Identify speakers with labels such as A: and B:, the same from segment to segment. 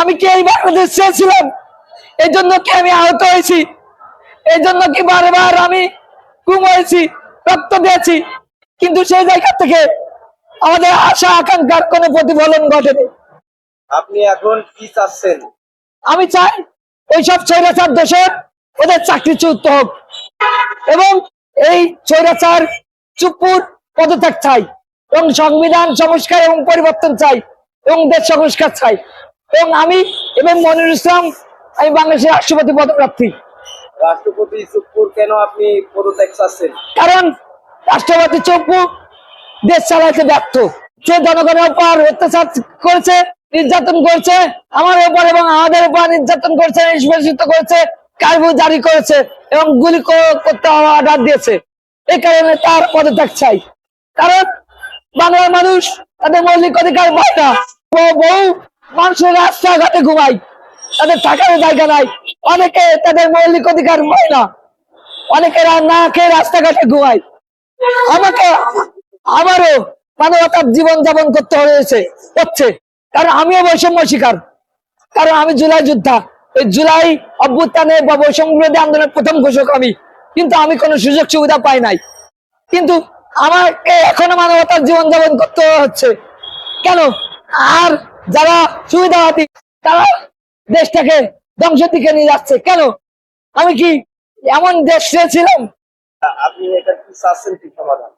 A: আমি কি এই বাংলাদেশ চেয়েছিলাম? এই জন্য কি আমি আহত হয়েছি? এই জন্য কি বারবার আমি গুম হয়েছি রক্ত দিয়েছি? কিন্তু সেই জায়গা থেকে আমাদের আশা আকাঙ্ক্ষার কোনো প্রতিফলন ঘটেনি।
B: আপনি এখন কি চাচ্ছেন?
A: আমি চাই ওইসব স্বৈরাচার দেশের ওদের চাকরিচ্যুত হোক। এবং এই স্বৈরাচার চুপুর পদত্যাগ চাই এবং সংবিধান সংস্কার এবং পরিবর্তন চাই এবং দেশ সংস্কার চাই। এবং আমি এবং মনিরুল ইসলাম আমি বাংলাদেশের রাষ্ট্রপতি পদপ্রার্থী।
B: রাষ্ট্রপতি সুপুর কেন আপনি পদত্যাগ চাচ্ছেন?
A: কারণ রাষ্ট্রপতি চপ্পু দেশ চালাইতে ব্যর্থ। সে জনগণের উপর অত্যাচার করেছে নির্যাতন করেছে আমার উপর এবং আমাদের উপর নির্যাতন করেছে নিষ্পেষিত করেছে কারফিউ জারি করেছে এবং গুলি করতে অর্ডার দিয়েছে। এই কারণে তার পদত্যাগ চাই। কারণ বাংলার মানুষ তাদের মৌলিক অধিকার পায় না। বহু মানুষের রাস্তাঘাটে ঘুমায় তাদের থাকার জায়গা নাই। অনেকে তাদের মৌলিক অধিকার পায় না। অনেকে না খেয়ে রাস্তাঘাটে ঘুমায়। আমাকে, আমারও মানবতার জীবন যাপন করতে হয়েছে, হচ্ছে। কারণ আমিও বৈষম্য শিকার। কারণ আমি জুলাই যোদ্ধা। ওই জুলাই অভ্যুত্থানে বা বৈষম্য বিরোধী আন্দোলনের প্রথম ঘোষক আমি। কিন্তু আমি কোনো সুযোগ সুবিধা পাই নাই। কিন্তু আমাকে এখনও মানবতার জীবন যাপন করতে হচ্ছে। কেন? আর যারা সুবিধাবাদী তারা দেশটাকে ধ্বংসের দিকে নিয়ে যাচ্ছে। কেন? আমি কি এমন দেশ ছিলাম
B: আপনি এটা কি চাচ্ছেন কি সমাধান?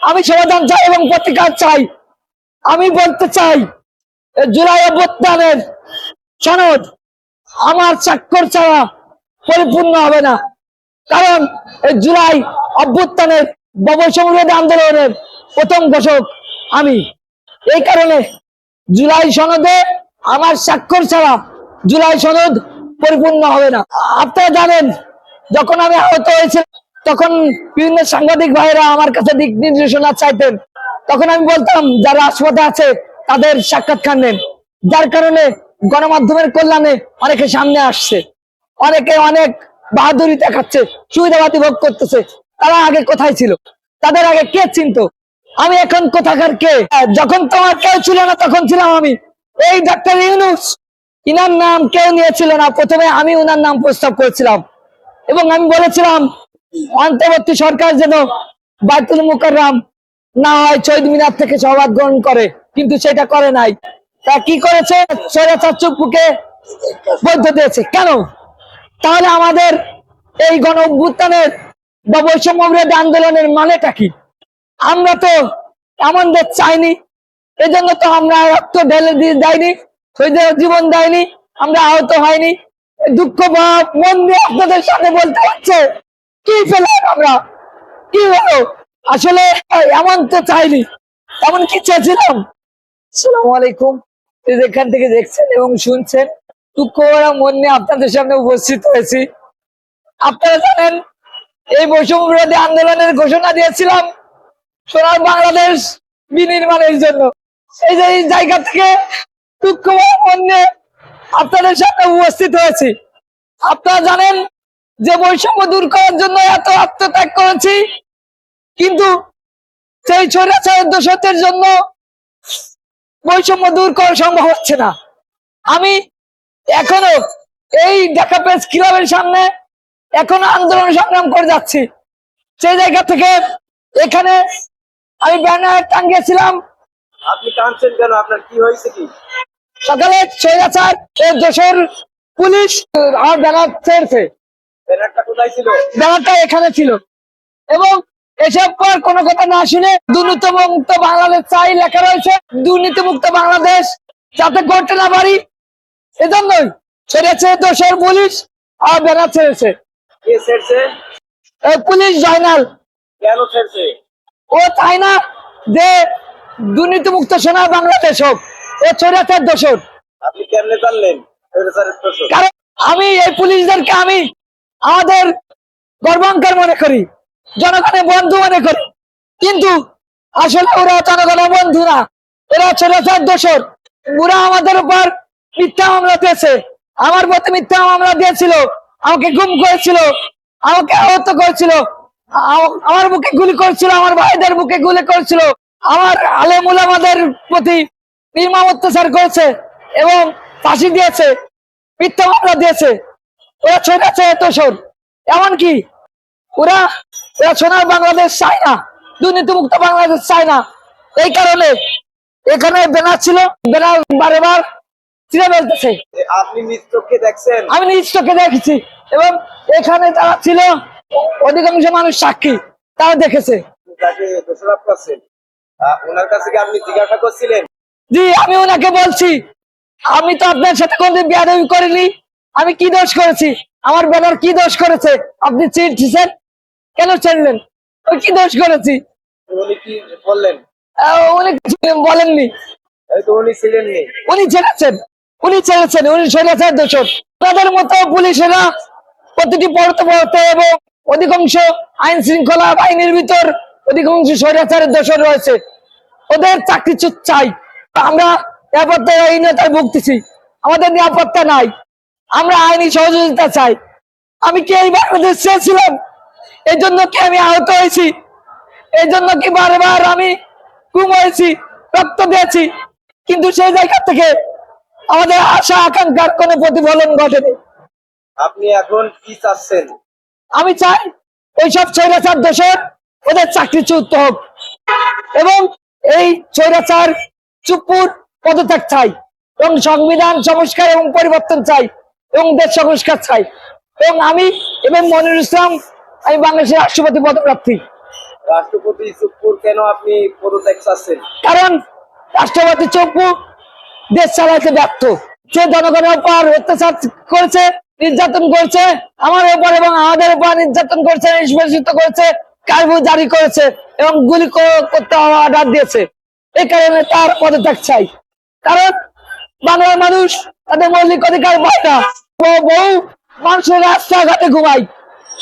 A: আমি সমাধান চাই এবং প্রতিকার চাই। আমি বলতে চাই জুলাই অভ্যুত্থানের সনদ আমার স্বাক্ষর ছাড়া পরিপূর্ণ হবে না। কারণ এই জুলাই অভ্যুত্থানের ববসমৃদ্ধ আন্দোলনের প্রথম ঘোষক আমি। এই কারণে জুলাই সনদে আমার স্বাক্ষর ছাড়া জুলাই সনদ পরিপূর্ণ হবে না। আপনারা জানেন, যখন আমি আহত হয়েছি তখন বিভিন্ন সাংবাদিক ভাইরা আমার কাছে দিক নির্দেশনা চাইতেন। তখন আমি বলতাম, যারা হাসপাতালে আছে, তাদের সাক্ষাৎকার নেন। যার কারণে গণমাধ্যমের কল্যাণে অনেকে সামনে আসছে। অনেকে অনেক বাহাদুরি দেখাচ্ছে, সুবিধাবাদী ভোগ করতেছে। তারা আগে কোথায় ছিল? তাদের আগে কে চিনতো? আমি এখন কোথাকার কে? যখন তোমার কেউ ছিল না, তখন ছিলাম আমি। এই ডাক্তার ইউনুস, ইনার নাম কেউ নিয়েছিল না। প্রথমে আমি উনার নাম প্রস্তাব করেছিলাম। এবং আমি বলেছিলাম, অন্তর্বর্তী সরকার যেন বাইতুল মুকাররাম না হয়, শহীদ মিনার থেকে সবাদ গ্রহণ করে। কিন্তু সেটা করে নাই। তা কি করেছে? চুপ্পুকে বৈধ দিয়েছে। কেন? তাহলে আমাদের এই গণ অভ্যুত্থানের বা বৈষম্য আন্দোলনের মানেটা কি? আমরা তো দেশ চাইনি, এজন্য তো আমরা রক্ত ঢেলে দিয়ে যাইনি শহীদের জীবন দেয়নি, আমরা আহত হয়নি। দুঃখ, ভাব, মন দিয়ে আপনাদের সামনে বলতে হচ্ছে, কি পেলাম আমরা? কি হলো? আসলে এমন তো চাইনি, এমন কি চেয়েছিলাম? আসসালামু আলাইকুম। এই যে এখান থেকে দেখছেন এবং শুনছেন, দুঃখ ভরা মন নিয়ে আপনাদের সামনে উপস্থিত হয়েছি। আপনারা জানেন, এই বৈষম্য বিরোধী আন্দোলনের ঘোষণা দিয়েছিলাম সোনার বাংলাদেশ বিনির্মাণের জন্য। এই যে এই জায়গা থেকে দুঃখ ভরা মন নিয়ে আপনাদের সামনে উপস্থিত হয়েছি। আপনারা জানেন যে বৈষম্য দূর করার জন্য এত আত্মত্যাগ করেছি, কিন্তু সেই ছড়াছড়ের দোষতের জন্য বৈষম্য দূর করা সম্ভব হচ্ছে না। আমি এখনও এই ঢাকা প্রেস ক্লাবের সামনে এখনও আন্দোলন সংগ্রাম করে যাচ্ছি। সেই জায়গা থেকে এখানে আমি ব্যানার টাঙ্গিয়েছিলাম
B: আপনি কাঁদছেন কেন? আপনার কি হয়েছে কি?
A: সকালে ছয়াচার ও যশোর পুলিশ আমার ব্যানার ছেড়েছে।
B: ব্যানারটা কোথায় ছিল?
A: ব্যানারটা এখানে ছিল। এবং এসব পর কোনো কথা না শুনে দুর্নীতিমুক্ত বাংলাদেশ চাই লেখা রয়েছে দুর্নীতিমুক্ত বাংলাদেশ যাতে করতে না পারি। এজন্যই ছেড়েছে দোষর পুলিশ আর ব্যানার ছেড়েছে।
B: কে ছেড়ছে?
A: পুলিশ জয়নাল।
B: কেন ছেড়ছে?
A: ও চায় না যে দুর্নীতিমুক্ত সোনা বাংলাদেশ হোক ও ছেড়েছে দোষর? কারণ আমি এই পুলিশদেরকে আমি আমাদের গর্বাঙ্কার মনে করি জনগণের বন্ধু মনে করি। কিন্তু আসলে ওরা জনগণের বন্ধু না এরা ছেলেছার দোষর। ওরা আমাদের উপর মিথ্যা মামলা দিয়েছে। আমার প্রতি মিথ্যা মামলা দিয়েছিল আমাকে গুম করেছিল আমাকে আহত করেছিল। আমার বুকে গুলি করছিল আমার ভাইদের বুকে গুলি করেছিল। আমার আলেমুল আমাদের প্রতি নির্মম অত্যাচার করেছে এবং ফাঁসি দিয়েছে মিথ্যা মামলা দিয়েছে। ওরা ছেড়েছে তোষর এমনকি ওরা ওরা সোনার বাংলাদেশ চায় না দুর্নীতিমুক্ত বাংলাদেশ চায় না। এই কারণে এখানে ব্যানার ছিল ব্যানার বারে বার ছিঁড়ে ফেলতেছে।
B: আপনি নিজ চোখে দেখছেন?
A: আমি নিজ চোখে দেখেছি। এবং এখানে যারা ছিল অধিকাংশ মানুষ সাক্ষী তারা দেখেছে। জি আমি ওনাকে বলছি আমি তো আপনার সাথে কোনদিন বিয়াদবি করিনি। আমি কি দোষ করেছি? আমার ব্যানার কি দোষ করেছে? আপনি চিনছেন? কেন ওই কি দোষ করেছি?
B: উনি কি বললেন?
A: উনি বলেননি।
B: উনি ছিলেননি।
A: উনি ছেড়েছেন। উনি ছেড়েছেন উনি ছেড়েছেন দোষর। তাদের মতো পুলিশেরা প্রতিটি পড়তে পড়তে এবং অধিকাংশ আইন শৃঙ্খলা বাহিনীর ভিতর অধিকাংশ স্বৈরাচারের দোষর রয়েছে। ওদের চাকরিচ্যুত চাই। আমরা নিরাপত্তাহীনতায় ভুগতেছি। আমাদের নিরাপত্তা নাই। আমরা আইনি সহযোগিতা চাই। আমি কি এই বাংলাদেশ চেয়েছিলাম? এই জন্য কি আমি আহত হয়েছি? এই জন্য কি বারবার আমি গুম হয়েছি, রক্ত দিয়েছি? কিন্তু সেই জায়গা থেকে আমাদের আশা আকাঙ্ক্ষার কোনো প্রতিফলন ঘটেনি।
B: আপনি এখন কি চাচ্ছেন?
A: আমি চাই ওইসব ছৈরাচার দেশের ওদের চাকরিচ্যুত হোক। এবং এই ছৈরাচার চুপুর পদত্যাগ চাই এবং সংবিধান সংস্কার এবং পরিবর্তন চাই এবং দেশ সংস্কার চাই। এবং আমি এবং মনিরুল ইসলাম আমি বাংলাদেশের রাষ্ট্রপতি পদপ্রার্থী।
B: রাষ্ট্রপতি সুপুর কেন আপনি পদত্যাগ চাচ্ছেন?
A: কারণ রাষ্ট্রপতি চপ্পু দেশ চালাইতে ব্যর্থ। সে জনগণের উপর অত্যাচার করেছে নির্যাতন করছে, আমার উপর এবং আমাদের উপর নির্যাতন করছে, নিষ্পেষিত করেছে, কার্ফিউ জারি করেছে এবং গুলি করতে অর্ডার দিয়েছে। এই কারণে তার পদত্যাগ চাই। কারণ বাংলার মানুষ তাদের মৌলিক অধিকার পায় না। বহু মানুষের রাস্তাঘাটে ঘুমায়।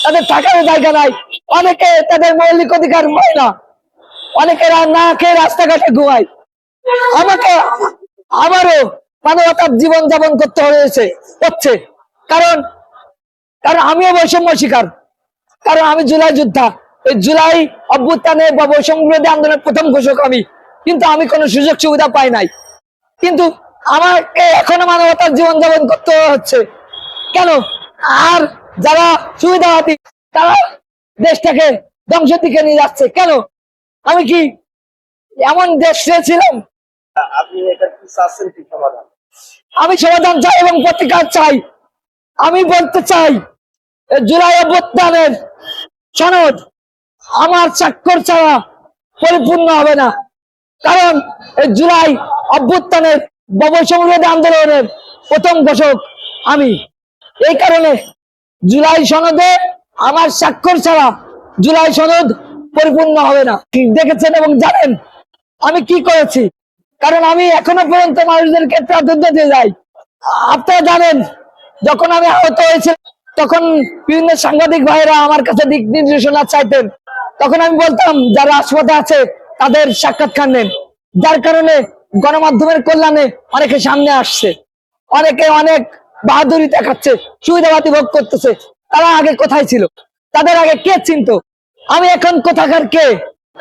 A: তাদের থাকার জায়গা নাই। অনেকে তাদের মৌলিক অধিকার পায় না। অনেকে না খেয়ে রাস্তাঘাটে ঘুমায়। আমাকে আমারও মানবতার জীবন যাপন করতে হয়েছে, হচ্ছে। কারণ কারণ আমিও বৈষম্য শিকার। কারণ আমি জুলাই যোদ্ধা। এই জুলাই অভ্যুত্থানে বা বৈষম্য বিরোধী আন্দোলনের প্রথম ঘোষক আমি। কিন্তু আমি কোনো সুযোগ সুবিধা পাই নাই। কিন্তু আমাকে এখনও মানবতার জীবন যাপন করতে হচ্ছে। কেন? আর যারা সুবিধাবাদী তারা দেশটাকে ধ্বংসের দিকে নিয়ে যাচ্ছে। কেন? আমি কি এমন দেশ ছিলাম? আমি সমাধান চাই এবং প্রতিকার চাই। আমি বলতে চাই জুলাই অভ্যুত্থানের সনদ আমার স্বাক্ষর ছাড়া পরিপূর্ণ হবে না। কারণ এই জুলাই অভ্যুত্থানের বৈষম্যবিরোধী আন্দোলনের প্রথম ঘোষক আমি। এই কারণে জুলাই সনদে আমার স্বাক্ষর ছাড়া জুলাই সনদ পরিপূর্ণ হবে না। দেখেছেন এবং জানেন আমি কি করেছি। কারণ আমি এখনও পর্যন্ত মানুষদেরকে প্রাধান্য দিয়ে যাই। আপনারা জানেন যখন আমি আহত হয়েছিল তখন বিভিন্ন সাংবাদিক ভাইরা আমার কাছে দিক নির্দেশনা চাইতেন। তখন আমি বলতাম যারা হাসপাতালে আছে তাদের সাক্ষাৎকার নেন। যার কারণে গণমাধ্যমের কল্যাণে অনেকে সামনে আসছে। অনেকে অনেক বাহাদুরি দেখাচ্ছে সুবিধাবাদী ভোগ করতেছে। তারা আগে কোথায় ছিল? তাদের আগে কে চিনত? আমি এখন কোথাকার কে?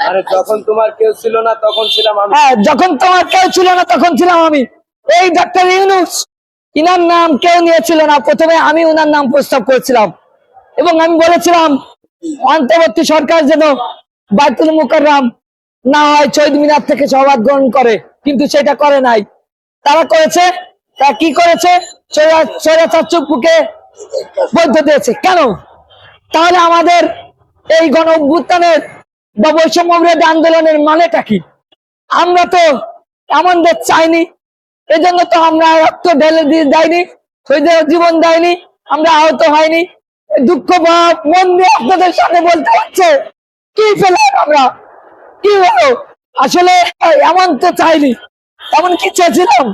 B: আরে যখন তোমার কেউ ছিল না তখন ছিলাম আমি।
A: হ্যাঁ যখন তোমার কেউ ছিল না তখন ছিলাম আমি। এই ডাক্তার ইউনুস ইনার নাম কেউ নিয়েছিল না। প্রথমে আমি উনার নাম প্রস্তাব করেছিলাম। এবং আমি বলেছিলাম, অন্তর্বর্তী সরকার যেন বাইতুল মুকাররাম না হয় শহীদ মিনার থেকে সবাদ গ্রহণ করে, কিন্তু সেটা করে নাই। তারা করেছে, তারা কি করেছে? বৈধ দিয়েছে। কেন? তাহলে আমাদের এই গণ অভ্যুত্থানের বা বৈষম্য আন্দোলনের মানেটা কি? আমরা তো এমন দেশ চাইনি এই জন্য তো আমরা রক্ত ঢেলে দিয়ে যাইনি শহীদের জীবন দেয়নি, আমরা আহত হয়নি। দুঃখ ভাব, মন দিয়ে আপনাদের সামনে বলতে হচ্ছে, কি পেলাম আমরা? কি বলো আসলে এমন তো চাইনি, এমন কি চেয়েছিলাম?